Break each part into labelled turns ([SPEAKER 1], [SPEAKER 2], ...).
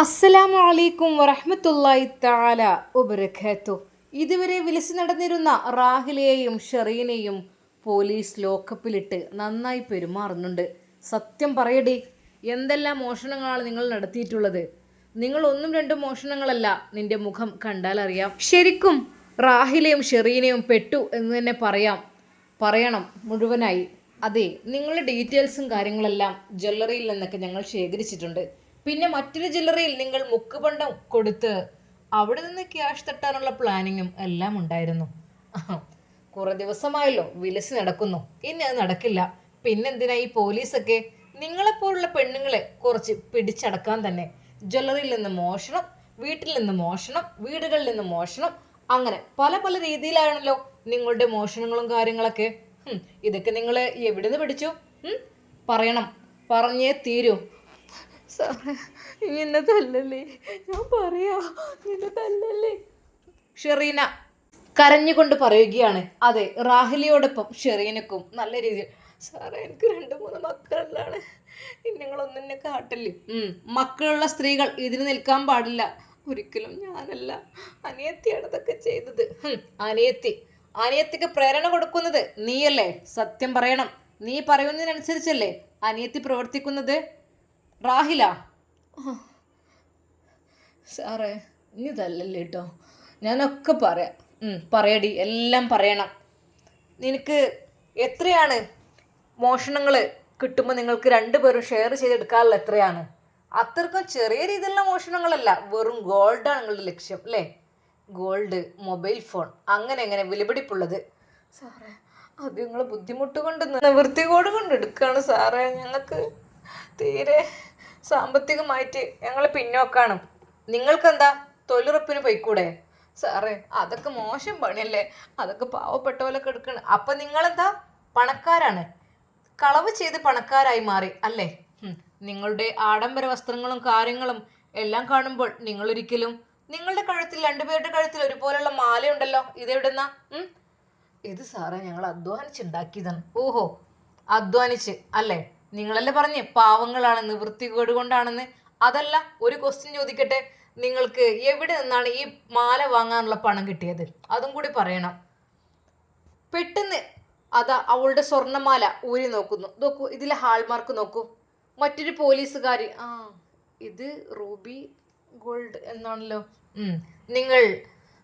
[SPEAKER 1] അസ്സലാമു അലൈക്കും വറഹ്മത്തുള്ളാഹി തആല വബറകാത്തു. ഇതുവരെ വിളിച്ചു നടന്നിരുന്ന റാഹിലയെയും ഷെറീനെയും പോലീസ് ലോക്കപ്പിലിട്ട് നന്നായി പെരുമാറുന്നുണ്ട്. സത്യം പറയടി എന്തെല്ലാം മോഷണങ്ങളാണ് നിങ്ങൾ നടത്തിയിട്ടുള്ളത്? നിങ്ങൾ ഒന്നും രണ്ടും മോഷണങ്ങളല്ല നിന്റെ മുഖം കണ്ടാൽ അറിയാം ശരിക്കും റാഹിലയും ഷെറീനയും പെട്ടു എന്ന് തന്നെ പറയാം. പറയണം മുഴുവനായി. അതെ നിങ്ങളുടെ ഡീറ്റെയിൽസും കാര്യങ്ങളെല്ലാം ജ്വല്ലറിയിൽ നിന്നൊക്കെ ഞങ്ങൾ ശേഖരിച്ചിട്ടുണ്ട്. പിന്നെ മറ്റൊരു ജ്വല്ലറിയിൽ നിങ്ങൾ മുക്കുപണ്ടം കൊടുത്ത് അവിടെ നിന്ന് ക്യാഷ് തട്ടാനുള്ള പ്ലാനിങ്ങും എല്ലാം ഉണ്ടായിരുന്നു. കുറെ ദിവസമായല്ലോ വിലസി നടക്കുന്നു. ഇനി അത് നടക്കില്ല. പിന്നെന്തിനാ ഈ പോലീസൊക്കെ നിങ്ങളെപ്പോലുള്ള പെണ്ണുങ്ങളെ കുറച്ച് പിടിച്ചടക്കാൻ തന്നെ? ജ്വല്ലറിയിൽ നിന്ന് മോഷണം വീട്ടിൽ നിന്ന് മോഷണം വീടുകളിൽ നിന്ന് മോഷണം അങ്ങനെ പല പല രീതിയിലാണല്ലോ നിങ്ങളുടെ മോഷണങ്ങളും കാര്യങ്ങളൊക്കെ. ഇതൊക്കെ നിങ്ങൾ എവിടെ നിന്ന് പിടിച്ചു പറയണം. പറഞ്ഞേ തീരൂ. സാറേ തല്ലല്ലേ? ഞാൻ പറയാ നിന്നെ തല്ലല്ലേ? ഷെറീന കരഞ്ഞുകൊണ്ട് പറയുകയാണ്. അതെ റാഹിലിയോടൊപ്പം ഷെറീനക്കും നല്ല രീതിയിൽ. സാറേ എനിക്ക് രണ്ട് മൂന്ന് മക്കളിലാണ് നിങ്ങളൊന്നും എന്നെ കാട്ടില്ലേ? മക്കളുള്ള സ്ത്രീകൾ ഇതിന് നിൽക്കാൻ പാടില്ല. ഒരിക്കലും ഞാനല്ല അനിയത്തിയാണ് ഇതൊക്കെ ചെയ്തത്. അനിയത്തി. അനിയത്തിക്ക് പ്രേരണ കൊടുക്കുന്നത് നീയല്ലേ? സത്യം പറയണം. നീ പറയുന്നതിനനുസരിച്ചല്ലേ അനിയത്തി പ്രവർത്തിക്കുന്നത്? റാഹില. സാറേ ഇനി തല്ലല്ലേ കേട്ടോ ഞാനൊക്കെ പറയാം. പറയടി എല്ലാം പറയണം. നിനക്ക് എത്രയാണ് മോഷണങ്ങൾ കിട്ടുമ്പോൾ നിങ്ങൾക്ക് രണ്ടുപേരും ഷെയർ ചെയ്തെടുക്കാനുള്ള എത്രയാണ്? അത്രക്കും ചെറിയ രീതിയിലുള്ള മോഷണങ്ങളല്ല വെറും ഗോൾഡാണ് നിങ്ങളുടെ ലക്ഷ്യം അല്ലേ? ഗോൾഡ് മൊബൈൽ ഫോൺ അങ്ങനെ എങ്ങനെ വിലപിടിപ്പുള്ളത്. സാറേ അത് നിങ്ങൾ ബുദ്ധിമുട്ട് കൊണ്ട് നിവൃത്തികോട് കൊണ്ട് എടുക്കുകയാണ് സാറേ. ഞങ്ങൾക്ക് തീരെ സാമ്പത്തികമായിട്ട് ഞങ്ങൾ പിന്നോക്കാണ്. നിങ്ങൾക്കെന്താ? തൊഴിലുറപ്പിന് പോയിക്കൂടെ? സാറേ അതൊക്കെ മോശം പണിയല്ലേ? അതൊക്കെ പാവപ്പെട്ട പോലൊക്കെ എടുക്കണം. അപ്പം നിങ്ങളെന്താ? പണക്കാരാണ്. കളവ് ചെയ്ത് പണക്കാരായി മാറി അല്ലേ? നിങ്ങളുടെ ആഡംബര വസ്ത്രങ്ങളും കാര്യങ്ങളും എല്ലാം കാണുമ്പോൾ നിങ്ങളൊരിക്കലും നിങ്ങളുടെ കഴുത്തിൽ രണ്ടുപേരുടെ കഴുത്തിൽ ഒരുപോലെയുള്ള മാലയുണ്ടല്ലോ ഇതെവിടുന്ന? ഇത് സാറേ ഞങ്ങൾ അധ്വാനിച്ചുണ്ടാക്കിയതാണ്. ഓഹോ അധ്വാനിച്ച് അല്ലേ? നിങ്ങളല്ലേ പറഞ്ഞേ പാവങ്ങളാണെന്ന് വൃത്തികേട് കൊണ്ടാണെന്ന്? അതല്ല ഒരു ക്വസ്റ്റ്യൻ ചോദിക്കട്ടെ. നിങ്ങൾക്ക് എവിടെ നിന്നാണ് ഈ മാല വാങ്ങാനുള്ള പണം കിട്ടിയത്? അതും കൂടി പറയണം. പെട്ടെന്ന് അതാ അവളുടെ സ്വർണമാല ഊരി നോക്കുന്നു. നോക്കൂ ഇതിലെ ഹാൾമാർക്ക് നോക്കൂ. മറ്റൊരു പോലീസുകാരി. ആ ഇത് റൂബി ഗോൾഡ് എന്നാണല്ലോ. നിങ്ങൾ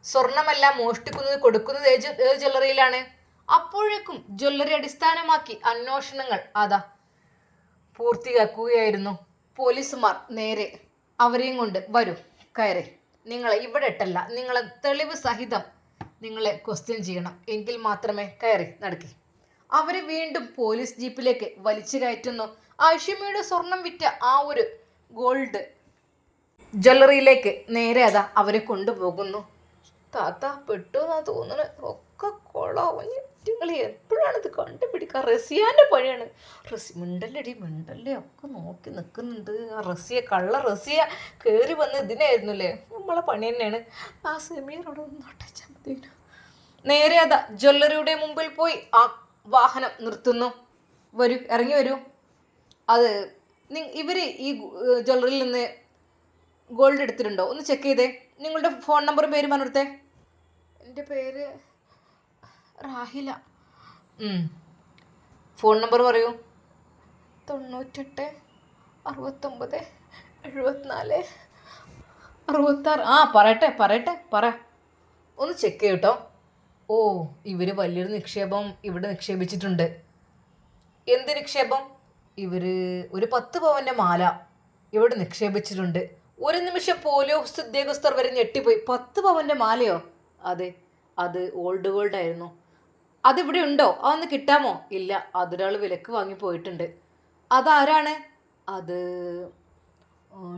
[SPEAKER 1] സ്വർണമെല്ലാം മോഷ്ടിക്കുന്നത് കൊടുക്കുന്നത് ഏത് ജ്വല്ലറിയിലാണ്? അപ്പോഴേക്കും ജ്വല്ലറി അടിസ്ഥാനമാക്കി അന്വേഷണങ്ങൾ. അതാ പൂർത്തിയാക്കുകയായിരുന്നു. പോലീസുമാർ നേരെ അവരെയും കൊണ്ട് വരും കയറി. നിങ്ങളെ ഇവിടെ ഇട്ടല്ല നിങ്ങളെ തെളിവ് സഹിതം നിങ്ങളെ ക്വസ്റ്റ്യൻ ചെയ്യണം. എങ്കിൽ മാത്രമേ കയറി നടക്കി. അവരെ വീണ്ടും പോലീസ് ജീപ്പിലേക്ക് വലിച്ചു കയറ്റുന്നു. ആയിഷമ്മയുടെ സ്വർണം വിറ്റ ആ ഒരു ഗോൾഡ് ജ്വല്ലറിയിലേക്ക് നേരെ അതാ അവരെ കൊണ്ടുപോകുന്നു. താത്ത പെട്ടു എന്നാ തോന്നുന്നു ഒക്കെ കൊളാവും നിങ്ങൾ എപ്പോഴാണ് ഇത് കണ്ടുപിടിക്കുക? റസിയാന്റെ പണിയാണ്. റസി മിണ്ടല്ലടി മിണ്ടല്ലേ? ഒക്കെ നോക്കി നിൽക്കുന്നുണ്ട് ആ റസിയ കള്ള റസിയ കയറി വന്ന് ഇതിനായിരുന്നു അല്ലേ നമ്മളെ പണി തന്നെയാണ്. ആ സെമീറോട് ഒന്ന് ഒട്ടച്ചാൽ മതി. നേരെ അതാ ജ്വല്ലറിയുടെ മുമ്പിൽ പോയി ആ വാഹനം നിർത്തുന്നു. വരൂ ഇറങ്ങി വരൂ. അത് ഇവർ ഈ ജ്വല്ലറിയിൽ നിന്ന് ഗോൾഡ് എടുത്തിട്ടുണ്ടോ? ഒന്ന് ചെക്ക് ചെയ്തേ. നിങ്ങളുടെ ഫോൺ നമ്പറും പേരും പറഞ്ഞെടുത്തേ എന്റെ പേര് റാഹില ഫോൺ നമ്പർ പറയൂ. തൊണ്ണൂറ്റെട്ട് അറുപത്തൊമ്പത് എഴുപത്തിനാല് അറുപത്താറ്. ആ പറയട്ടെ പറയട്ടെ പറ. ഒന്ന് ചെക്ക് ചെയ്യട്ടോ ഓ ഇവർ വലിയൊരു നിക്ഷേപം ഇവിടെ നിക്ഷേപിച്ചിട്ടുണ്ട്. എന്ത് നിക്ഷേപം? ഇവർ ഒരു പത്ത് പവന്റെ മാല ഇവിടെ നിക്ഷേപിച്ചിട്ടുണ്ട്. ഒരു നിമിഷം പോലീസ് ഉദ്യോഗസ്ഥർ വരെ ഞെട്ടിപ്പോയി. പത്ത് പവന്റെ മാലയോ? അതെ അത് ഓൾഡ് ഗോൾഡ് ആയിരുന്നു. അതിവിടെ ഉണ്ടോ? അതൊന്ന് കിട്ടാമോ? ഇല്ല അതൊരാൾ വിലക്ക് വാങ്ങി പോയിട്ടുണ്ട്. അതാരാണ്? അത്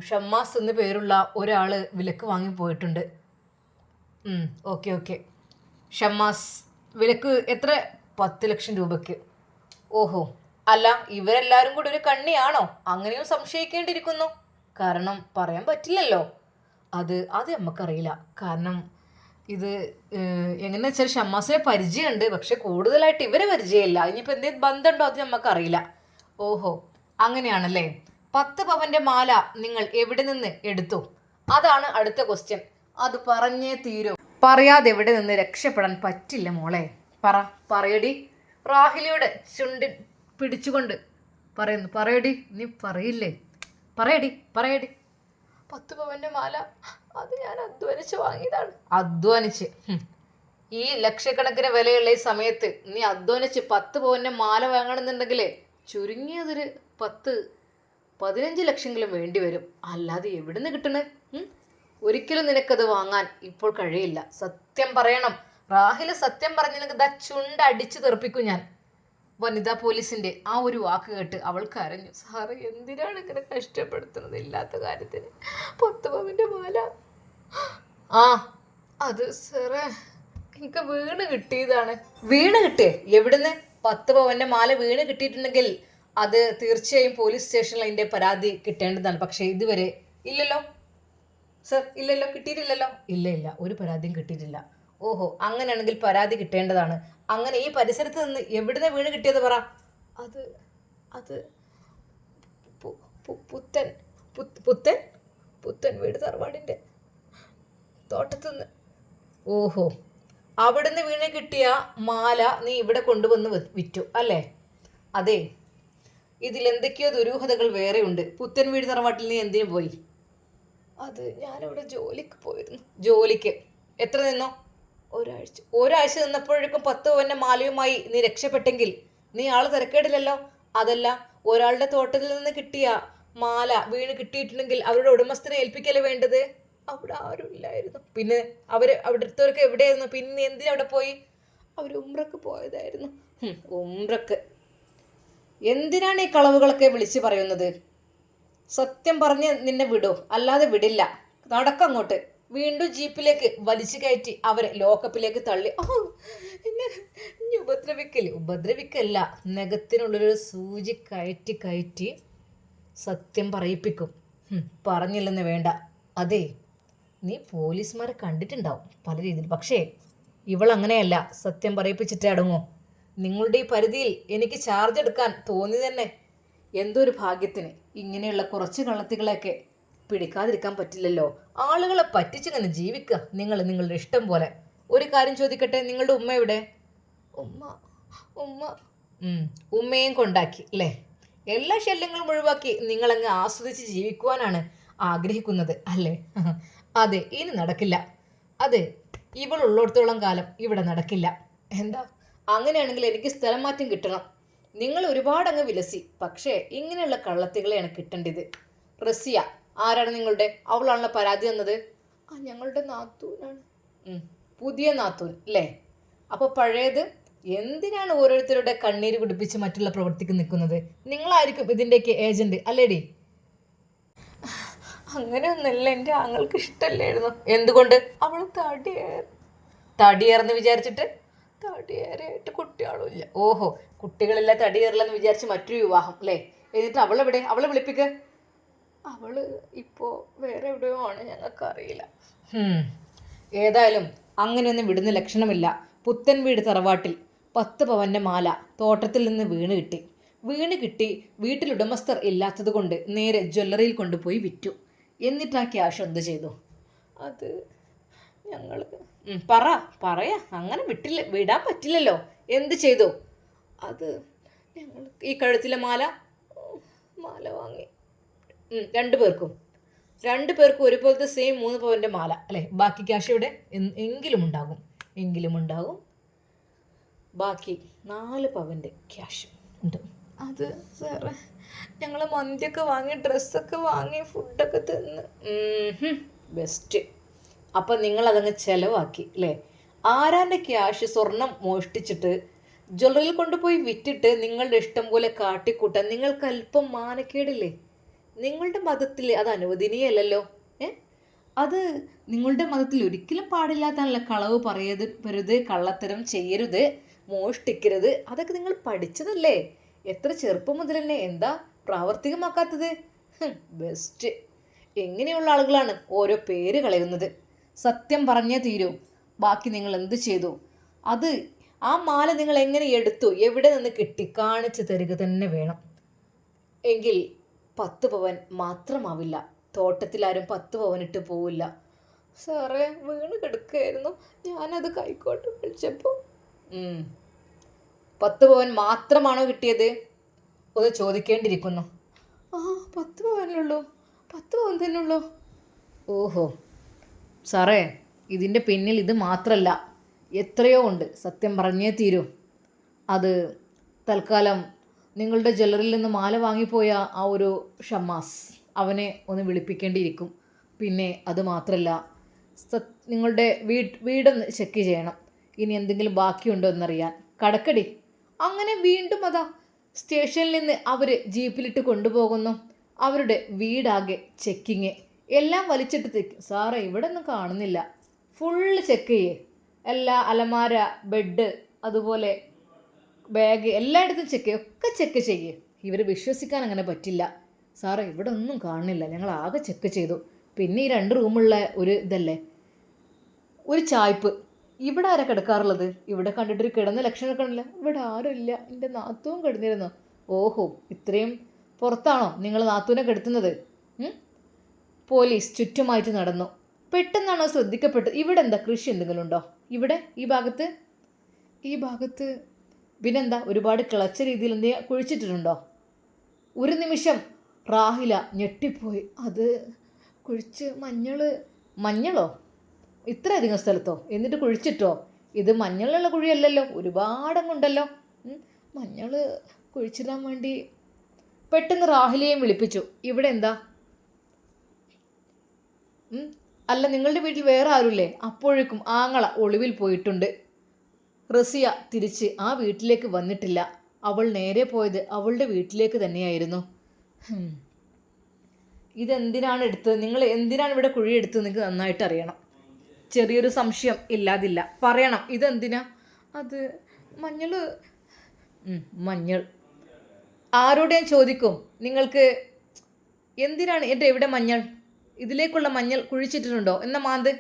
[SPEAKER 1] ഷമ്മാസ് എന്ന് പേരുള്ള ഒരാൾ വിലക്ക് വാങ്ങി പോയിട്ടുണ്ട്. Okay okay. ഷമ്മാസ് വിലക്ക് എത്ര? പത്ത് ലക്ഷം രൂപയ്ക്ക്. ഓഹോ അല്ല ഇവരെല്ലാവരും കൂടി ഒരു കണ്ണിയാണോ? അങ്ങനെയും സംശയിക്കേണ്ടിയിരിക്കുന്നു. കാരണം പറയാൻ പറ്റില്ലല്ലോ. അത് അത് നമുക്കറിയില്ല കാരണം ഇത് എങ്ങനെയാണെന്ന് എങ്ങനെയാ വെച്ചാൽ ഷമ്മാസിനെ പരിചയമുണ്ട് പക്ഷെ കൂടുതലായിട്ട് ഇവരെ പരിചയമില്ല. ഇനിയിപ്പോൾ എന്തെങ്കിലും ബന്ധമുണ്ടോ അത് നമുക്കറിയില്ല ഓഹോ അങ്ങനെയാണല്ലേ? പത്ത് പവന്റെ മാല നിങ്ങൾ എവിടെ നിന്ന് എടുത്തു? അതാണ് അടുത്ത ക്വസ്റ്റ്യൻ അത് പറഞ്ഞേ തീരൂ. പറയാതെ എവിടെ നിന്ന് രക്ഷപ്പെടാൻ പറ്റില്ല മോളെ. പറ പറയടി. റാഹിലിയുടെ ചുണ്ടി പിടിച്ചുകൊണ്ട് പറയുന്നു. പറയടി നീ പറയില്ലേ? പറയടി പറയടി. പത്ത് പവന്റെ മാല. അത് ഞാൻ അധ്വാനിച്ച് വാങ്ങിയതാണ്. അധ്വാനിച്ച്. ഈ ലക്ഷക്കണക്കിന് വിലയുള്ള ഈ സമയത്ത് നീ അധ്വാനിച്ച് പത്ത് പവന്റെ മാല വാങ്ങണമെന്നുണ്ടെങ്കിൽ ചുരുങ്ങിയതൊരു പത്ത് പതിനഞ്ച് ലക്ഷമെങ്കിലും വേണ്ടി വരും. അല്ലാതെ എവിടുന്ന് കിട്ടണേ? ഒരിക്കലും നിനക്കത് വാങ്ങാൻ ഇപ്പോൾ കഴിയില്ല. സത്യം പറയണം. റാഹിൽ സത്യം പറഞ്ഞ നിനക്ക് ദാ ചുണ്ട് അടിച്ചു തെറിപ്പിക്കും ഞാൻ. വനിതാ പോലീസിന്റെ ആ ഒരു വാക്ക് കേട്ട് അവൾ കരഞ്ഞു. സാറ് എന്തിനാണ് ഇങ്ങനെ കഷ്ടപ്പെടുത്തുന്നത്? ഇല്ലാത്ത കാര്യത്തിന് പത്ത് മാല. ആ അത് സാറേ എനിക്ക് വീണ് കിട്ടിയതാണ്. വീണ് കിട്ടിയേ? എവിടുന്ന്? പത്ത് പവന്റെ മാല വീണ് കിട്ടിയിട്ടുണ്ടെങ്കിൽ അത് തീർച്ചയായും പോലീസ് സ്റ്റേഷനിൽ അതിന്റെ പരാതി കിട്ടേണ്ടതാണ്. പക്ഷേ ഇതുവരെ ഇല്ലല്ലോ. സർ ഇല്ലല്ലോ കിട്ടിയിട്ടില്ലല്ലോ. ഇല്ല ഇല്ല ഒരു പരാതിയും കിട്ടിയിട്ടില്ല. ഓഹോ അങ്ങനെയാണെങ്കിൽ പരാതി കിട്ടേണ്ടതാണ്. അങ്ങനെ ഈ പരിസരത്ത് നിന്ന് എവിടുന്ന് വീണ് കിട്ടിയത് പറ. അത് അത് പുത്തൻ പുത്തൻ പുത്തൻ വീട് തറവാടിന്റെ തോട്ടത്തു നിന്ന് ഓഹോ. അവിടുന്ന് വീണ് കിട്ടിയ മാല നീ ഇവിടെ കൊണ്ടുവന്ന് വിറ്റു അല്ലേ? അതെ. ഇതിൽ എന്തൊക്കെയോ ദുരൂഹതകൾ വേറെയുണ്ട് പുത്തൻ വീട് തറവാട്ടിൽ നീ എന്തിനു പോയി? അത് ഞാനിവിടെ ജോലിക്ക് പോയിരുന്നു. ജോലിക്ക്. എത്ര നിന്നോ? ഒരാഴ്ച. ഒരാഴ്ച നിന്നപ്പോഴേക്കും പത്ത് പവന്റെ മാലയുമായി നീ രക്ഷപ്പെട്ടെങ്കിൽ നീ ആൾ തിരക്കേടില്ലല്ലോ? അതല്ല ഒരാളുടെ തോട്ടത്തിൽ നിന്ന് കിട്ടിയ മാല വീണ് കിട്ടിയിട്ടുണ്ടെങ്കിൽ അവരുടെ ഉടമസ്ഥനെ ഏൽപ്പിക്കല്ലേ വേണ്ടത്? അവിടെ ആരും ഇല്ലായിരുന്നു. പിന്നെ അവർ അവിടുത്തവർക്ക് എവിടെയായിരുന്നു? പിന്നെ എന്തിനാ അവിടെ പോയി? അവർ ഉമ്രക്ക് പോയതായിരുന്നു. ഉംറക്ക് എന്തിനാണ് ഈ കളവുകളൊക്കെ വിളിച്ചു പറയുന്നത്? സത്യം പറഞ്ഞ് നിന്നെ വിടൂ. അല്ലാതെ വിടില്ല. നടക്കങ്ങോട്ട് വീണ്ടും ജീപ്പിലേക്ക് വലിച്ചു കയറ്റി അവരെ ലോക്കപ്പിലേക്ക് തള്ളി. ഓ എന്നെ ഇനി ഉപദ്രവിക്കൽ ഉപദ്രവിക്കല്ല നഖത്തിനുള്ളൊരു സൂചി കയറ്റി കയറ്റി സത്യം പറയിപ്പിക്കും. പറഞ്ഞില്ലെന്ന് വേണ്ട. അതെ നീ പോലീസുമാരെ കണ്ടിട്ടുണ്ടാവും പല രീതിയിൽ. പക്ഷേ ഇവൾ അങ്ങനെയല്ല. സത്യം പറയിപ്പിച്ചിട്ടേ അടങ്ങൂ. നിങ്ങളുടെ ഈ പരിധിയിൽ എനിക്ക് ചാർജ് എടുക്കാൻ തോന്നി തന്നെ എന്തൊരു ഭാഗ്യത്തിന്. ഇങ്ങനെയുള്ള കുറച്ച് കള്ളത്തികളെയൊക്കെ പിടിക്കാതിരിക്കാൻ പറ്റില്ലല്ലോ. ആളുകളെ പറ്റിച്ചിങ്ങനെ ജീവിക്കുക നിങ്ങൾ നിങ്ങളുടെ ഇഷ്ടം പോലെ. ഒരു കാര്യം ചോദിക്കട്ടെ നിങ്ങളുടെ ഉമ്മ എവിടെ? ഉമ്മ ഉമ്മ. ഉമ്മയും കൊണ്ടാക്കി അല്ലേ? എല്ലാ ശല്യങ്ങളും ഒഴിവാക്കി നിങ്ങളങ്ങ് ആസ്വദിച്ച് ജീവിക്കുവാനാണ് ആഗ്രഹിക്കുന്നത് അല്ലേ? അതെ ഇനി നടക്കില്ല. അതെ ഇവളുള്ളിടത്തോളം കാലം ഇവിടെ നടക്കില്ല. എന്താ? അങ്ങനെയാണെങ്കിൽ എനിക്ക് സ്ഥലം മാറ്റം കിട്ടണം. നിങ്ങൾ ഒരുപാട് അങ്ങ് വിലസി പക്ഷേ ഇങ്ങനെയുള്ള കള്ളത്തികളെയാണ് കിട്ടേണ്ടത്. റസിയ ആരാണ് നിങ്ങളുടെ? അവളാണല്ലോ പരാതി തന്നത്. ആ ഞങ്ങളുടെ നാത്തൂനാണ്. പുതിയ നാത്തൂൻ അല്ലേ അപ്പോൾ പഴയത് എന്തിനാണ് ഓരോരുത്തരുടെ കണ്ണീര് പിടിപ്പിച്ച് മറ്റുള്ള പ്രവർത്തിക്ക് നിൽക്കുന്നത്? നിങ്ങളായിരിക്കും ഇതിന്റെയൊക്കെ ഏജന്റ് അല്ലേടി? അങ്ങനെയൊന്നല്ല എന്റെ ആങ്ങൾക്ക് ഇഷ്ടമല്ലായിരുന്നു. എന്തുകൊണ്ട്? അവൾ തടിയേർ തടിയേറെന്ന് വിചാരിച്ചിട്ട്? തടിയേറായിട്ട് കുട്ടികളുമില്ല. ഓഹോ കുട്ടികളില്ല തടിയേറില്ലെന്ന് വിചാരിച്ച് മറ്റൊരു വിവാഹം അല്ലേ എന്നിട്ട് അവളെവിടെ? അവളെ വിളിപ്പിക്ക്. അവൾ ഇപ്പോ വേറെ എവിടെയോ ആണ് ഞങ്ങൾക്കറിയില്ല ഏതായാലും അങ്ങനെയൊന്നും വിടുന്ന ലക്ഷണമില്ല. പുത്തൻ വീട് തറവാട്ടിൽ. പത്ത് പവന്റെ മാല തോട്ടത്തിൽ നിന്ന് വീണ് കിട്ടി. വീണ് കിട്ടി വീട്ടിലുടമസ്ഥർ ഇല്ലാത്തതുകൊണ്ട് ഇല്ലാത്തത് കൊണ്ട് നേരെ ജ്വല്ലറിയിൽ കൊണ്ടുപോയി വിറ്റു. എന്നിട്ട് ആ ക്യാഷ് എന്ത് ചെയ്തു? അത് ഞങ്ങൾ പറ പറയാ. അങ്ങനെ വിട്ടില്ല വിടാൻ പറ്റില്ലല്ലോ. എന്ത് ചെയ്തു? അത് ഞങ്ങൾ ഈ കഴുത്തിലെ മാല? മാല വാങ്ങി. രണ്ടു പേർക്കും. രണ്ടു പേർക്കും ഒരുപോലത്തെ സെയിം മൂന്ന് പവന്റെ മാല അല്ലേ? ബാക്കി ക്യാഷ് ഇവിടെ എങ്കിലും ഉണ്ടാകും. എങ്കിലും ഉണ്ടാകും. ബാക്കി നാല് പവന്റെ ക്യാഷ് ഉണ്ട്. അത് സാറേ ഞങ്ങൾ മന്തിയൊക്കെ വാങ്ങി ഡ്രസ്സൊക്കെ വാങ്ങി ഫുഡൊക്കെ തിന്ന്. ബെസ്റ്റ് അപ്പം നിങ്ങളതങ്ങ് ചിലവാക്കി അല്ലേ? ആരാന്റെ ക്യാഷ് സ്വർണം മോഷ്ടിച്ചിട്ട് ജ്വല്ലറിയിൽ കൊണ്ടുപോയി വിറ്റിട്ട് നിങ്ങളുടെ ഇഷ്ടം പോലെ കാട്ടിക്കൂട്ടാൻ നിങ്ങൾക്ക് അല്പം മാനക്കേടില്ലേ? നിങ്ങളുടെ മതത്തിൽ അത് അനുവദനീയമല്ലല്ലോ? ഏ? അത് നിങ്ങളുടെ മതത്തിൽ ഒരിക്കലും പാടില്ലാത്തതല്ല കളവ് പറയത് വരുത് കള്ളത്തരം ചെയ്യരുത് മോഷ്ടിക്കരുത്. അതൊക്കെ നിങ്ങൾ പഠിച്ചതല്ലേ? എത്ര ചെറുപ്പം മുതൽ തന്നെ എന്താ പ്രാവർത്തികമാക്കാത്തത്? ബെസ്റ്റ് എങ്ങനെയുള്ള ആളുകളാണ് ഓരോ പേര് കളയുന്നത്? സത്യം പറഞ്ഞേ തീരൂ. ബാക്കി നിങ്ങൾ എന്ത് ചെയ്തു? അത് ആ മാല നിങ്ങൾ എങ്ങനെ എടുത്തു? എവിടെ നിന്ന് കിട്ടി കാണിച്ചു തരിക തന്നെ വേണം. എങ്കിൽ പത്ത് പവൻ മാത്രമാവില്ല. തോട്ടത്തിലാരും പത്ത് പവൻ ഇട്ട് പോവില്ല. സാറേ വീണ് കിടക്കുകയായിരുന്നു ഞാനത് കൈക്കോട്ട് വിളിച്ചപ്പോൾ പത്ത് പവൻ മാത്രമാണോ കിട്ടിയത്? ഒന്ന് ചോദിക്കേണ്ടിയിരിക്കുന്നു. ആ പത്ത് പവനുള്ളൂ പത്ത് പവൻ തന്നെ ഉള്ളൂ. ഓഹോ. സാറേ ഇതിന്റെ പിന്നിൽ ഇത് മാത്രമല്ല എത്രയോ ഉണ്ട്. സത്യം പറഞ്ഞേ തീരൂ. അത് തൽക്കാലം നിങ്ങളുടെ ജ്വല്ലറിയിൽ നിന്ന് മാല വാങ്ങിപ്പോയ ആ ഒരു ഷമ്മാസ് അവനെ ഒന്ന് വിളിപ്പിക്കേണ്ടിയിരിക്കും. പിന്നെ അത് മാത്രമല്ല നിങ്ങളുടെ വീട് വീടൊന്ന് ചെക്ക് ചെയ്യണം. ഇനി എന്തെങ്കിലും ബാക്കിയുണ്ടോ എന്നറിയാൻ. കടക്കടി. അങ്ങനെ വീണ്ടും അതാ സ്റ്റേഷനിൽ നിന്ന് അവർ ജീപ്പിലിട്ട് കൊണ്ടുപോകുന്നു. അവരുടെ വീടാകെ ചെക്കിങ് എല്ലാം വലിച്ചിട്ട് തെക്കും സാറേ ഇവിടെ ഒന്നും കാണുന്നില്ല. ഫുള്ള് ചെക്ക് ചെയ്യേ. എല്ലാ അലമാര ബെഡ് അതുപോലെ ബാഗ് എല്ലായിടത്തും ചെക്ക് ഒക്കെ ചെക്ക് ചെയ്യേ. ഇവർ വിശ്വസിക്കാൻ അങ്ങനെ പറ്റില്ല. സാറേ ഇവിടെ ഒന്നും കാണുന്നില്ല. ഞങ്ങൾ ആകെ ചെക്ക് ചെയ്തു. പിന്നെ ഈ രണ്ട് റൂമുള്ള ഒരു ഇതല്ലേ? ഒരു ചായ്പ്. ഇവിടെ ആരാ കിടക്കാറുള്ളത്? ഇവിടെ കണ്ടിട്ടൊരു കിടന്ന ലക്ഷണം കാണില്ല ഇവിടെ ആരും ഇല്ല. എന്റെ നാത്തവും കിടന്നിരുന്നു. ഓഹോ ഇത്രയും പുറത്താണോ നിങ്ങൾ നാത്തൂനെ കിടത്തുന്നത്? പോലീസ് ചുറ്റുമായിട്ട് നടന്നു. പെട്ടെന്നാണ് ശ്രദ്ധിക്കപ്പെട്ടത്. ഇവിടെ എന്താ കൃഷി എന്തെങ്കിലും ഉണ്ടോ? ഇവിടെ ഈ ഭാഗത്ത്? ഈ ഭാഗത്ത് പിന്നെന്താ ഒരുപാട് കിളച്ച രീതിയിൽ എന്തെങ്കിലും കുഴിച്ചിട്ടിട്ടുണ്ടോ? ഒരു നിമിഷം റാഹില ഞെട്ടിപ്പോയി. അത് കുഴിച്ച് മഞ്ഞൾ മഞ്ഞളോ? ഇത്രയധികം സ്ഥലത്തോ? എന്നിട്ട് കുഴിച്ചിട്ടോ? ഇത് മഞ്ഞളുള്ള കുഴിയല്ലല്ലോ ഒരുപാടങ്ങുണ്ടല്ലോ. മഞ്ഞൾ കുഴിച്ചിടാൻ വേണ്ടി പെട്ടെന്ന് റാഹിലയെയും വിളിപ്പിച്ചു. ഇവിടെ എന്താ? അല്ല നിങ്ങളുടെ വീട്ടിൽ വേറെ ആരുമില്ലേ? അപ്പോഴേക്കും ആങ്ങള ഒളിവിൽ പോയിട്ടുണ്ട്. റസിയ തിരിച്ച് ആ വീട്ടിലേക്ക് വന്നിട്ടില്ല. അവൾ നേരെ പോയത് അവളുടെ വീട്ടിലേക്ക് തന്നെയായിരുന്നു. ഇതെന്തിനാണ് എടുത്തത്? നിങ്ങൾ എന്തിനാണ് ഇവിടെ കുഴി എടുത്തത് നിങ്ങൾക്ക് നന്നായിട്ട് അറിയണം. ചെറിയൊരു സംശയം ഇല്ലാതില്ല. പറയണം ഇതെന്തിനാ? അത് മഞ്ഞൾ. മഞ്ഞൾ. ആരോട് ഞാൻ ചോദിക്കും? നിങ്ങൾക്ക് എന്തിനാണ് എന്റെ എവിടെ മഞ്ഞൾ? ഇതിലേക്കുള്ള മഞ്ഞൾ കുഴിച്ചിട്ടിട്ടുണ്ടോ? എന്ന മാന്ത്.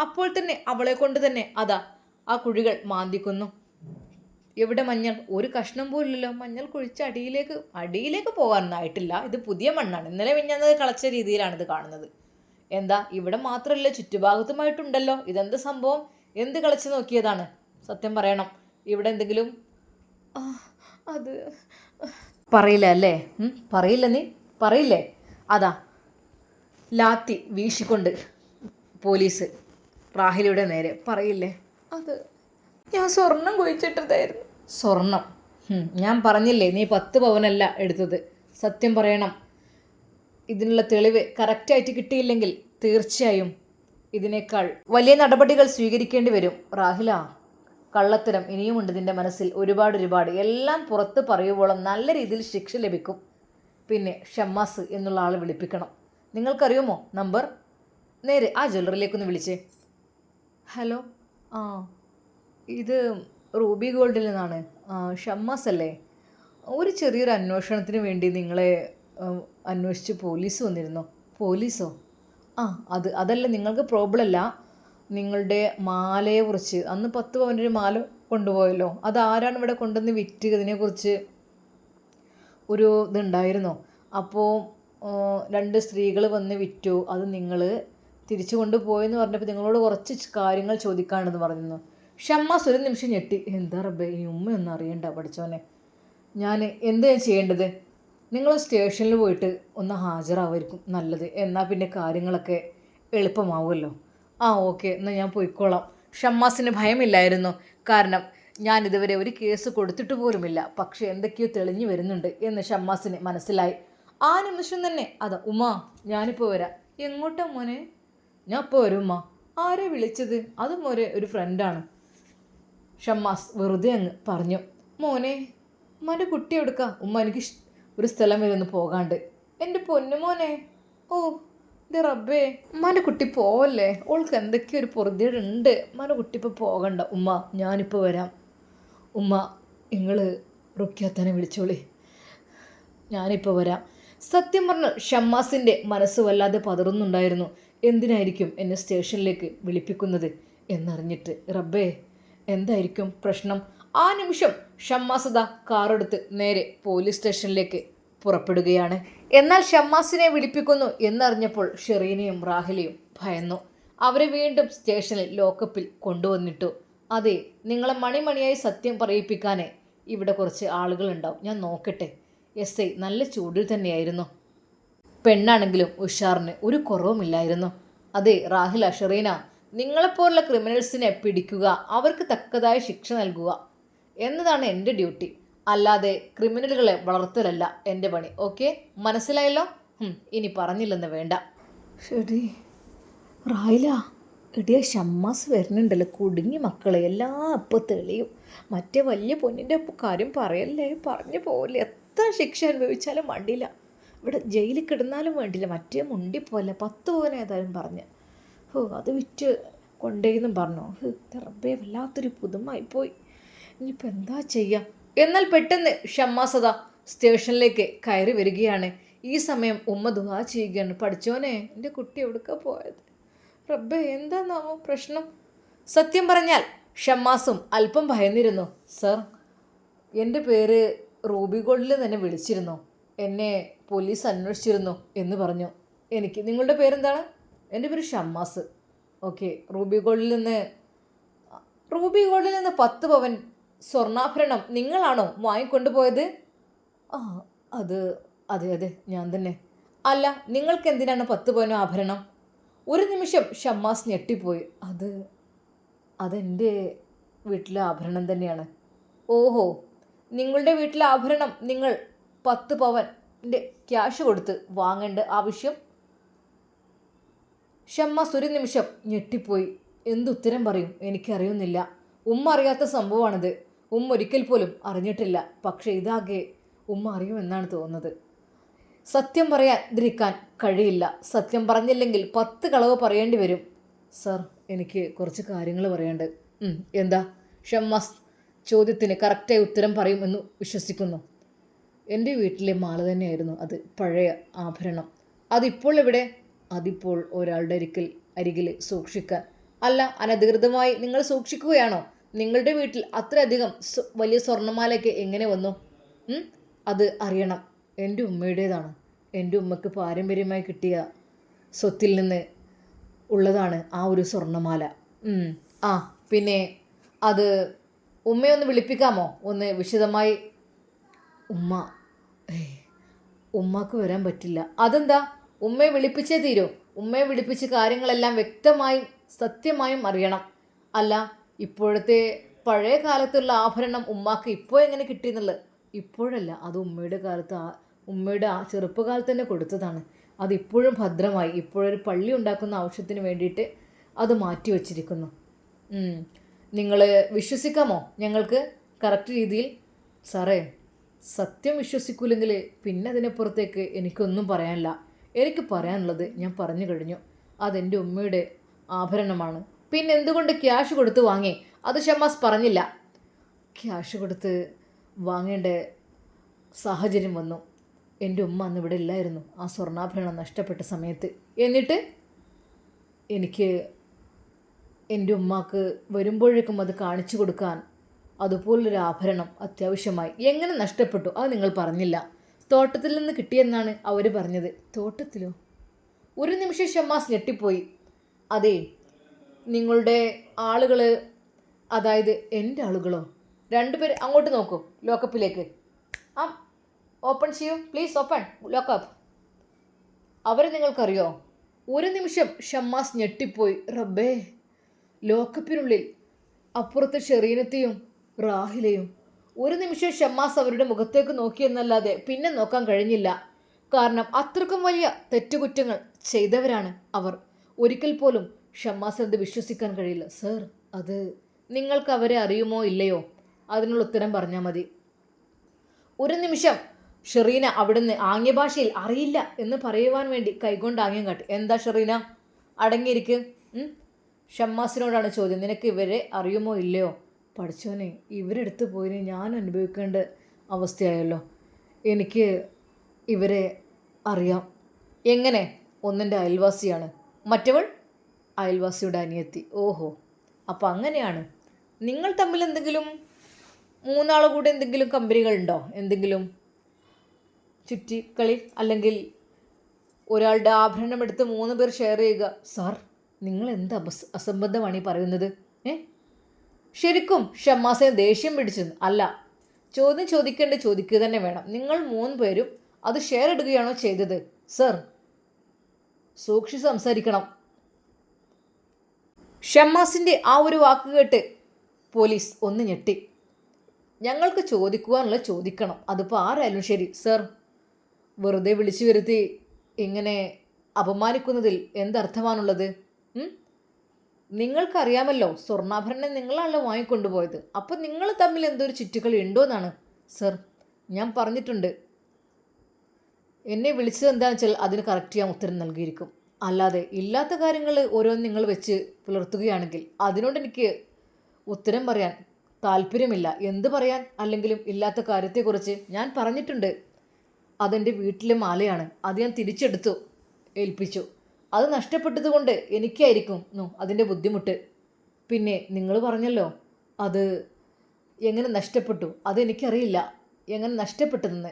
[SPEAKER 1] അപ്പോൾ തന്നെ അവളെ കൊണ്ട് തന്നെ അതാ ആ കുഴികൾ മാന്തിക്കുന്നു. എവിടെ മഞ്ഞൾ? ഒരു കഷ്ണം പോലില്ലല്ലോ മഞ്ഞൾ കുഴിച്ച് അടിയിലേക്ക് അടിയിലേക്ക് പോകാനൊന്നായിട്ടില്ല. ഇത് പുതിയ മണ്ണാണ്. ഇന്നലെ മിഞ്ഞത് കളച്ച രീതിയിലാണ് ഇത് കാണുന്നത്. എന്താ? ഇവിടെ മാത്രമല്ല ചുറ്റുഭാഗത്തുമായിട്ടുണ്ടല്ലോ. ഇതെന്ത് സംഭവം? എന്ത് കളിച്ച് നോക്കിയതാണ്? സത്യം പറയണം. ഇവിടെ എന്തെങ്കിലും? അത് പറയില്ല അല്ലേ? പറയില്ല നീ? പറയില്ലേ? അതാ ലാത്തി വീശിക്കൊണ്ട് പോലീസ് റാഹിലിയുടെ നേരെ. പറയില്ലേ? അത് ഞാൻ സ്വർണം കുഴിച്ചിട്ടതായിരുന്നു. സ്വർണം? ഞാൻ പറഞ്ഞില്ലേ നീ പത്ത് പവനല്ല എടുത്തത്. സത്യം പറയണം. ഇതിനുള്ള തെളിവ് കറക്റ്റായിട്ട് കിട്ടിയില്ലെങ്കിൽ തീർച്ചയായും ഇതിനേക്കാൾ വലിയ നടപടികൾ സ്വീകരിക്കേണ്ടി വരും. റാഹില കള്ളത്തരം ഇനിയുമുണ്ട് നിന്റെ മനസ്സിൽ ഒരുപാട് ഒരുപാട്. എല്ലാം പുറത്ത് പറയുവോളം നല്ല രീതിയിൽ ശിക്ഷ ലഭിക്കും. പിന്നെ ഷമ്മാസ് എന്നുള്ള ആളെ വിളിപ്പിക്കണം. നിങ്ങൾക്കറിയുമോ നമ്പർ? നേരെ ആ ജ്വല്ലറിയിലേക്കൊന്ന് വിളിച്ചേ. ഹലോ? ആ. ഇത് റൂബി ഗോൾഡിൽ നിന്നാണ്. ഷമ്മാസ് അല്ലേ? ഒരു ചെറിയൊരു അന്വേഷണത്തിന് വേണ്ടി നിങ്ങളെ അന്വേഷിച്ച് പോലീസ് വന്നിരുന്നോ? പോലീസോ? ആ അത് അതല്ല നിങ്ങൾക്ക് പ്രോബ്ലം അല്ല നിങ്ങളുടെ മാലയെ കുറിച്ച്. അന്ന് പത്ത് പവന്റെ ഒരു മാല കൊണ്ടുപോയല്ലോ. അത് ആരാണ് ഇവിടെ കൊണ്ടുവന്ന് വിറ്റ് ഇതിനെക്കുറിച്ച് ഒരു ഇതുണ്ടായിരുന്നു? അപ്പോൾ രണ്ട് സ്ത്രീകൾ വന്ന് വിറ്റു. അത് നിങ്ങൾ തിരിച്ചു കൊണ്ടുപോയെന്ന് പറഞ്ഞപ്പോൾ നിങ്ങളോട് കുറച്ച് കാര്യങ്ങൾ ചോദിക്കാണെന്ന് പറഞ്ഞിരുന്നു. ഷമ്മാസ് ഒരു നിമിഷം ഞെട്ടി. എന്താ റബ്ബേ ഉമ്മ ഉമ്മയൊന്നും അറിയണ്ട പഠിച്ചോനെ ഞാൻ എന്താ ചെയ്യേണ്ടത്? നിങ്ങൾ സ്റ്റേഷനിൽ പോയിട്ട് ഒന്ന് ഹാജരാവുമായിരിക്കും നല്ലത്. എന്നാൽ പിന്നെ കാര്യങ്ങളൊക്കെ എളുപ്പമാവുമല്ലോ. ആ ഓക്കെ. എന്നാൽ ഞാൻ പോയിക്കോളാം. ഷമ്മാസിന് ഭയമില്ലായിരുന്നു. കാരണം ഞാൻ ഇതുവരെ ഒരു കേസ് കൊടുത്തിട്ട് പോലുമില്ല. പക്ഷേ എന്തൊക്കെയോ തെളിഞ്ഞു വരുന്നുണ്ട് എന്ന് ഷമ്മാസിന് മനസ്സിലായി. ആ നിമിഷം തന്നെ. അതാ ഉമ്മ ഞാനിപ്പോൾ വരാം. എങ്ങോട്ടാ മോനെ? ഞാൻ ഇപ്പോൾ വരും ഉമ്മ. ആരെ വിളിച്ചത്? അതും ഒരേ ഒരു ഫ്രണ്ടാണ് ഷമ്മാസ് വെറുതെ അങ്ങ് പറഞ്ഞു മോനെ ഉമ്മാന്റെ കുട്ടി എടുക്ക ഉമ്മ എനിക്ക് ഒരു സ്ഥലം വരെ ഒന്ന് പോകാണ്ട്. എന്റെ പൊന്നു മോനെ. ഓ ഇത് റബ്ബേ. ഉമ്മാന്റെ കുട്ടി പോവല്ലേ? ഓൾക്ക് എന്തൊക്കെയോ ഒരു പൊറുതിയുണ്ട് ഉമ്മാന്റെ കുട്ടി ഇപ്പോൾ പോകണ്ട. ഉമ്മ ഞാനിപ്പോൾ വരാം. ഉമ്മ നിങ്ങൾ റുക്കിയാത്തനെ വിളിച്ചോളി. ഞാനിപ്പോൾ വരാം. സത്യം പറഞ്ഞ ഷമ്മാസിന്റെ മനസ്സ് വല്ലാതെ പതറുന്നുണ്ടായിരുന്നു. എന്തിനായിരിക്കും എന്നെ സ്റ്റേഷനിലേക്ക് വിളിപ്പിക്കുന്നത് എന്നറിഞ്ഞിട്ട് റബ്ബേ എന്തായിരിക്കും പ്രശ്നം? ആ നിമിഷം ഷമ്മാസദ കാറെടുത്ത് നേരെ പോലീസ് സ്റ്റേഷനിലേക്ക് പുറപ്പെടുകയാണ്. എന്നാൽ ഷമ്മാസിനെ വിളിപ്പിക്കുന്നു എന്നറിഞ്ഞപ്പോൾ ഷെറീനയും റാഹിലയും ഭയന്നു. അവരെ വീണ്ടും സ്റ്റേഷനിൽ ലോക്കപ്പിൽ കൊണ്ടുവന്നിട്ടു. അതെ നിങ്ങളെ മണിമണിയായി സത്യം പറയിപ്പിക്കാനേ ഇവിടെ കുറച്ച് ആളുകളുണ്ടാവും. ഞാൻ നോക്കട്ടെ. എസ് ഐ നല്ല ചൂടിൽ തന്നെയായിരുന്നു. പെണ്ണാണെങ്കിലും ഉഷാറിന് ഒരു കുറവുമില്ലായിരുന്നു. അതെ റാഹിൽ അഷറീന നിങ്ങളെപ്പോലുള്ള ക്രിമിനൽസിനെ പിടിക്കുക അവർക്ക് തക്കതായ ശിക്ഷ നൽകുക എന്നതാണ് എന്റെ ഡ്യൂട്ടി. അല്ലാതെ ക്രിമിനലുകളെ വളർത്തലല്ല എന്റെ പണി ഓക്കെ? മനസ്സിലായല്ലോ? ഇനി പറഞ്ഞില്ലെന്ന് വേണ്ട. ശരി. റായില ഇടിയ ഷമ്മാസ് വരുന്നുണ്ടല്ലോ കുടുങ്ങി മക്കളെ എല്ലാം അപ്പം തെളിയും. മറ്റേ വലിയ പൊന്നിന്റെ കാര്യം പറയല്ലേ? പറഞ്ഞു പോകില്ല എത്ര ശിക്ഷ അനുഭവിച്ചാലും മണ്ടില്ല ഇവിടെ ജയിലിൽ കിടന്നാലും വേണ്ടില്ല മറ്റേ മുണ്ടിപ്പോലെ പത്ത് പവൻ ഏതായാലും പറഞ്ഞ്. ഓ അത് വിറ്റ് കൊണ്ടേന്നും പറഞ്ഞു. തെറബേ വല്ലാത്തൊരു പുതുമായിപ്പോയി ഇനിയിപ്പോൾ എന്താ ചെയ്യാം? എന്നാൽ പെട്ടെന്ന് ഷമ്മാസദ സ്റ്റേഷനിലേക്ക് കയറി വരികയാണ്. ഈ സമയം ഉമ്മ ദുവാ ചെയ്യുകയാണ്. പഠിച്ചോനെ എന്റെ കുട്ടി എവിടുക്കാ പോയത്? റബ്ബേ എന്താന്നാവോ പ്രശ്നം? സത്യം പറഞ്ഞാൽ ഷമ്മാസും അല്പം ഭയന്നിരുന്നു. സർ എന്റെ പേര് റൂബി ഗോൾഡിൽ തന്നെ വിളിച്ചിരുന്നു. എന്നെ പോലീസ് അന്വേഷിച്ചിരുന്നു എന്ന് പറഞ്ഞു. എനിക്ക് നിങ്ങളുടെ പേരെന്താണ്? എന്റെ പേര് ഷമ്മാസ്. ഓക്കെ റൂബി ഗോൾഡിൽ നിന്ന് റൂബി ഗോൾഡിൽ നിന്ന് പത്ത് പവൻ സ്വർണാഭരണം നിങ്ങളാണോ വാങ്ങിക്കൊണ്ടുപോയത്? ആ അത് അതെ അതെ ഞാൻ തന്നെ. അല്ല നിങ്ങൾക്ക് എന്തിനാണ് പത്ത് പവൻ ആഭരണം? ഒരു നിമിഷം ഷമ്മാസ് ഞെട്ടിപ്പോയി. അത് അതെന്റെ വീട്ടിലെ ആഭരണം തന്നെയാണ്. ഓഹോ നിങ്ങളുടെ വീട്ടിലെ ആഭരണം നിങ്ങൾ പത്ത് പവന്റെ ക്യാഷ് കൊടുത്ത് വാങ്ങേണ്ട ആവശ്യം. ഷമ്മാസ് ഒരു നിമിഷം ഞെട്ടിപ്പോയി. എന്തുത്തരം പറയും? എനിക്കറിയുന്നില്ല. ഉമ്മ അറിയാത്ത സംഭവമാണിത്. ഉമ്മ ഒരിക്കൽ പോലും അറിഞ്ഞിട്ടില്ല. പക്ഷേ ഇതാകെ ഉമ്മ അറിയുമെന്നാണ് തോന്നുന്നത്. സത്യം പറയാൻ ധരിക്കാൻ കഴിയില്ല. സത്യം പറഞ്ഞില്ലെങ്കിൽ പത്ത് കളവ് പറയേണ്ടി വരും. സർ എനിക്ക് കുറച്ച് കാര്യങ്ങൾ പറയാണ്ട് എന്താ? ഷമ്മാസ് ചോദ്യത്തിന് കറക്റ്റായി ഉത്തരം പറയുമെന്ന് വിശ്വസിക്കുന്നു. എന്റെ വീട്ടിലെ മാല തന്നെയായിരുന്നു അത് പഴയ ആഭരണം. അതിപ്പോൾ എവിടെ? അതിപ്പോൾ ഒരാളുടെ അരിക്കൽ അരികിൽ സൂക്ഷിക്കാൻ. അല്ല അനധികൃതമായി നിങ്ങൾ സൂക്ഷിക്കുകയാണോ? നിങ്ങളുടെ വീട്ടിൽ അത്രയധികം വലിയ സ്വർണമാലയ്ക്ക് എങ്ങനെ വന്നു? അത് അറിയണം. എന്റെ ഉമ്മയുടേതാണ്. എന്റെ ഉമ്മക്ക് പാരമ്പര്യമായി കിട്ടിയ സ്വത്തിൽ നിന്ന് ഉള്ളതാണ് ആ ഒരു സ്വർണമാല. ആ പിന്നെ അത് ഉമ്മയൊന്ന് വിളിപ്പിക്കാമോ? ഒന്ന് വിശദമായി ഉമ്മ. ഉമ്മക്ക് വരാൻ പറ്റില്ല. അതെന്താ? ഉമ്മയെ വിളിപ്പിച്ചേ തീരൂ. ഉമ്മയെ വിളിപ്പിച്ച് കാര്യങ്ങളെല്ലാം വ്യക്തമായും സത്യമായും അറിയണം. അല്ല ഇപ്പോഴത്തെ പഴയ കാലത്തുള്ള ആഭരണം ഉമ്മാക്ക് ഇപ്പോൾ എങ്ങനെ കിട്ടിയെന്നുള്ളത്? ഇപ്പോഴല്ല അത് ഉമ്മയുടെ കാലത്ത് ഉമ്മയുടെ ആ ചെറുപ്പകാലത്ത് തന്നെ കൊടുത്തതാണ്. അതിപ്പോഴും ഭദ്രമായി ഇപ്പോഴൊരു പള്ളി ഉണ്ടാക്കുന്ന ആവശ്യത്തിന് വേണ്ടിയിട്ട് അത് മാറ്റി വച്ചിരിക്കുന്നു. നിങ്ങൾ വിശ്വസിക്കാമോ ഞങ്ങൾക്ക്? കറക്റ്റ് രീതിയിൽ? സാറേ സത്യം വിശ്വസിക്കൂലെങ്കിൽ പിന്നെ അതിനപ്പുറത്തേക്ക് എനിക്കൊന്നും പറയാനില്ല. എനിക്ക് പറയാനുള്ളത് ഞാൻ പറഞ്ഞു കഴിഞ്ഞു. അതെന്റെ ഉമ്മയുടെ ആഭരണമാണ്. പിന്നെ എന്തുകൊണ്ട് ക്യാഷ് കൊടുത്ത് വാങ്ങി? അത് ഷമ്മാസ് പറഞ്ഞില്ല. ക്യാഷ് കൊടുത്ത് വാങ്ങേണ്ട സാഹചര്യം വന്നു. എന്റെ ഉമ്മ അന്ന് ഇവിടെ ഇല്ലായിരുന്നു. ആ സ്വർണാഭരണം നഷ്ടപ്പെട്ട സമയത്ത്. എന്നിട്ട് എനിക്ക് എന്റെ ഉമ്മാക്ക് വരുമ്പോഴേക്കും അത് കാണിച്ചു കൊടുക്കാൻ അതുപോലൊരു ആഭരണം അത്യാവശ്യമായി. എങ്ങനെ നഷ്ടപ്പെട്ടു? അത് നിങ്ങൾ പറഞ്ഞില്ല. തോട്ടത്തിൽ നിന്ന് കിട്ടിയെന്നാണ് അവർ പറഞ്ഞത്. തോട്ടത്തിലോ? ഒരു നിമിഷം ഷമ്മാസ് ഞെട്ടിപ്പോയി. അതെ നിങ്ങളുടെ ആളുകൾ അതായത് എന്റെ ആളുകളോ? രണ്ടുപേർ അങ്ങോട്ട് നോക്കൂ ലോക്കപ്പിലേക്ക്. ആ ഓപ്പൺ ചെയ്യൂ. Please open. ലോക്കപ്പ്. അവരെ നിങ്ങൾക്കറിയോ? ഒരു നിമിഷം ഷമ്മാസ് ഞെട്ടിപ്പോയി. റബ്ബേ ലോക്കപ്പിനുള്ളിൽ അപ്പുറത്തെ ഷെറീനത്തെയും റാഹിലയും. ഒരു നിമിഷം ഷമ്മാസ് അവരുടെ മുഖത്തേക്ക് നോക്കിയെന്നല്ലാതെ പിന്നെ നോക്കാൻ കഴിഞ്ഞില്ല. കാരണം അത്രക്കും വലിയ തെറ്റുകുറ്റങ്ങൾ ചെയ്തവരാണ് അവർ. ഒരിക്കൽ പോലും ഷമ്മാസ് എന്ത് വിശ്വസിക്കാൻ കഴിയില്ല. സർ അത് നിങ്ങൾക്ക് അവരെ അറിയുമോ ഇല്ലയോ? അതിനുള്ള ഉത്തരം പറഞ്ഞാൽ മതി. ഒരു നിമിഷം ഷെറീന അവിടുന്ന് ആംഗ്യഭാഷയിൽ അറിയില്ല എന്ന് പറയുവാൻ വേണ്ടി കൈകൊണ്ട് ആംഗ്യം കാട്ടി. എന്താ ഷെറീന? അടങ്ങിയിരിക്കും. ഷമ്മാസിനോടാണ് ചോദ്യം. നിനക്ക് ഇവരെ അറിയുമോ ഇല്ലയോ? പഠിച്ചോനെ ഇവരെടുത്ത് പോയിന് ഞാൻ അനുഭവിക്കേണ്ട അവസ്ഥയായല്ലോ. എനിക്ക് ഇവരെ അറിയാം. എങ്ങനെ? ഒന്നിന്റെ അയൽവാസിയാണ്. മറ്റവൾ? അയൽവാസിയുടെ അനിയത്തി. ഓഹോ. അപ്പോൾ അങ്ങനെയാണ്. നിങ്ങൾ തമ്മിൽ എന്തെങ്കിലും മൂന്നാൾ കൂടെ എന്തെങ്കിലും കമ്പനികളുണ്ടോ? എന്തെങ്കിലും? ചുറ്റിക്കളി അല്ലെങ്കിൽ ഒരാളുടെ ആഭരണം എടുത്ത് മൂന്ന് പേർ ഷെയർ ചെയ്യുക. സാർ നിങ്ങൾ എന്ത് അസംബന്ധമാണ് ഈ പറയുന്നത്? ഏ? ശരിക്കും ഷമ്മാസിന് ദേഷ്യം പിടിച്ചു അല്ല. ചോദ്യം ചോദിക്കേണ്ട ചോദിക്കുക തന്നെ വേണം. നിങ്ങൾ മൂന്ന് പേരും അത് ഷെയർ ഇടുകയാണോ ചെയ്തത്? സർ സൂക്ഷി സംസാരിക്കണം. ഷമ്മാസിന്റെ ആ ഒരു വാക്ക് കേട്ട് പോലീസ് ഒന്ന് ഞെട്ടി. ഞങ്ങൾക്ക് ചോദിക്കുവാനുള്ള ചോദിക്കണം. അതിപ്പോൾ ആരായാലും ശരി സർ വെറുതെ വിളിച്ചു വരുത്തി ഇങ്ങനെ അപമാനിക്കുന്നതിൽ എന്തർത്ഥമാണുള്ളത്? നിങ്ങൾക്കറിയാമല്ലോ സ്വർണാഭരണം നിങ്ങളാണല്ലോ വാങ്ങിക്കൊണ്ടുപോയത്. അപ്പോൾ നിങ്ങൾ തമ്മിൽ എന്തൊരു ചുറ്റുകളി ഉണ്ടോ എന്നാണ് സർ ഞാൻ പറഞ്ഞിട്ടുണ്ട്. എന്നെ വിളിച്ചത് എന്താണെന്ന് വെച്ചാൽ അതിന് കറക്റ്റ് ഞാൻ ഉത്തരം നൽകിയിരിക്കും. അല്ലാതെ ഇല്ലാത്ത കാര്യങ്ങൾ ഓരോന്ന് നിങ്ങൾ വെച്ച് പുലർത്തുകയാണെങ്കിൽ അതിനോട് എനിക്ക് ഉത്തരം പറയാൻ താല്പര്യമില്ല. എന്ത് പറയാൻ? അല്ലെങ്കിലും ഇല്ലാത്ത കാര്യത്തെക്കുറിച്ച് ഞാൻ പറഞ്ഞിട്ടുണ്ട്. അതെന്റെ വീട്ടിലെ മാലയാണ്. അത് ഞാൻ തിരിച്ചെടുത്തു. ഏൽപ്പിച്ചു. അത് നഷ്ടപ്പെട്ടതുകൊണ്ട് എനിക്കായിരിക്കും അതിന്റെ ബുദ്ധിമുട്ട്. പിന്നെ നിങ്ങൾ പറഞ്ഞല്ലോ അത് എങ്ങനെ നഷ്ടപ്പെട്ടു? അതെനിക്കറിയില്ല എങ്ങനെ നഷ്ടപ്പെട്ടതെന്ന്.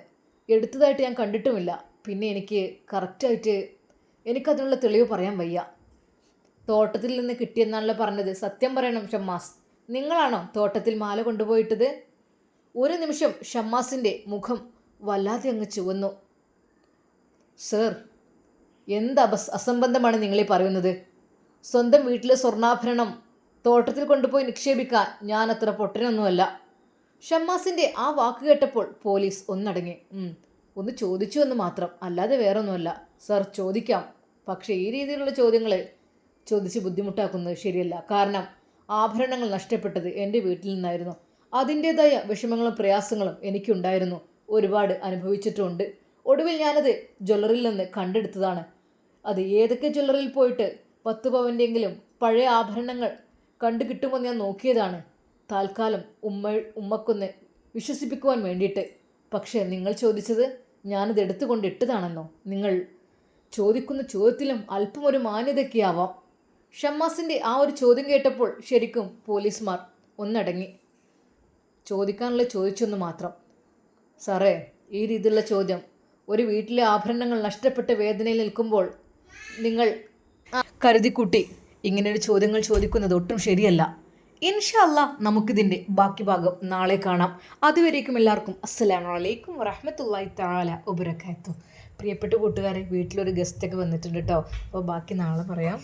[SPEAKER 1] എടുത്തതായിട്ട് ഞാൻ കണ്ടിട്ടുമില്ല. പിന്നെ എനിക്ക് കറക്റ്റായിട്ട് എനിക്കതിനുള്ള തെളിവ് പറയാൻ വയ്യ. തോട്ടത്തിൽ നിന്ന് കിട്ടിയെന്നാണല്ലോ പറഞ്ഞത്. സത്യം പറയണം ഷമ്മാസ്. നിങ്ങളാണോ തോട്ടത്തിൽ മാല കൊണ്ടുപോയിട്ടത്? ഒരു നിമിഷം ഷമ്മാസിന്റെ മുഖം വല്ലാതെ അങ്ങ് ചുവന്നു. സർ എന്ത് അബസ് അസംബന്ധമാണ് നിങ്ങളീ പറയുന്നത്? സ്വന്തം വീട്ടിലെ സ്വർണാഭരണം തോട്ടത്തിൽ കൊണ്ടുപോയി നിക്ഷേപിക്കാൻ ഞാൻ അത്ര പൊട്ടനൊന്നുമല്ല. ഷമ്മാസിന്റെ ആ വാക്ക് കേട്ടപ്പോൾ പോലീസ് ഒന്നടങ്ങി. "ഉം, ഒന്ന് ചോദിച്ചു എന്ന് മാത്രം. അല്ലാതെ വേറൊന്നുമല്ല. സർ ചോദിക്കാം. പക്ഷേ ഈ രീതിയിലുള്ള ചോദ്യങ്ങൾ ചോദിച്ച് ബുദ്ധിമുട്ടാക്കുന്നത് ശരിയല്ല. കാരണം ആഭരണങ്ങൾ നഷ്ടപ്പെട്ടത് എന്റെ വീട്ടിൽ നിന്നായിരുന്നു. അതിന്റേതായ വിഷമങ്ങളും പ്രയാസങ്ങളും എനിക്കുണ്ടായിരുന്നു. ഒരുപാട് അനുഭവിച്ചിട്ടുണ്ട്. ഒടുവിൽ ഞാനത് ജ്വല്ലറിയിൽ നിന്ന് കണ്ടെടുത്തതാണ്. അത് ഏതൊക്കെ ജ്വല്ലറിയിൽ പോയിട്ട് പത്ത് പവന്റെങ്കിലും പഴയ ആഭരണങ്ങൾ കണ്ടു കിട്ടുമെന്ന് ഞാൻ നോക്കിയതാണ്. താൽക്കാലം ഉമ്മ ഉമ്മക്കൊന്ന് വിശ്വസിപ്പിക്കുവാൻ വേണ്ടിയിട്ട്. പക്ഷേ നിങ്ങൾ ചോദിച്ചത് ഞാനത് എടുത്തുകൊണ്ട് ഇട്ടതാണെന്നോ നിങ്ങൾ ചോദിക്കുന്ന ചോദ്യത്തിലും അല്പം ഒരു മാന്യതയ്ക്കാവാം ഷമ്മാസിന്റെ ആ ഒരു ചോദ്യം കേട്ടപ്പോൾ ശരിക്കും പോലീസുമാർ ഒന്നടങ്ങി. ചോദിക്കാനുള്ള ചോദിച്ചൊന്ന് മാത്രം. സാറേ ഈ രീതിയിലുള്ള ചോദ്യം ഒരു വീട്ടിലെ ആഭരണങ്ങൾ നഷ്ടപ്പെട്ട വേദനയിൽ നിൽക്കുമ്പോൾ നിങ്ങൾ കരുതിക്കൂട്ടി ഇങ്ങനെയൊരു ചോദ്യങ്ങൾ ചോദിക്കുന്നത് ഒട്ടും ശരിയല്ല. ഇൻഷല്ല നമുക്കിതിന്റെ ബാക്കി ഭാഗം നാളെ കാണാം. അതുവരേക്കും എല്ലാവർക്കും അസ്സലാമു വലൈക്കും വറഹമത്തല്ലാഹി താല ഉപരക്കാത്തു പ്രിയപ്പെട്ട കൂട്ടുകാരെ വീട്ടിലൊരു ഗസ്റ്റൊക്കെ വന്നിട്ടുണ്ട് കേട്ടോ അപ്പോൾ ബാക്കി നാളെ പറയാം.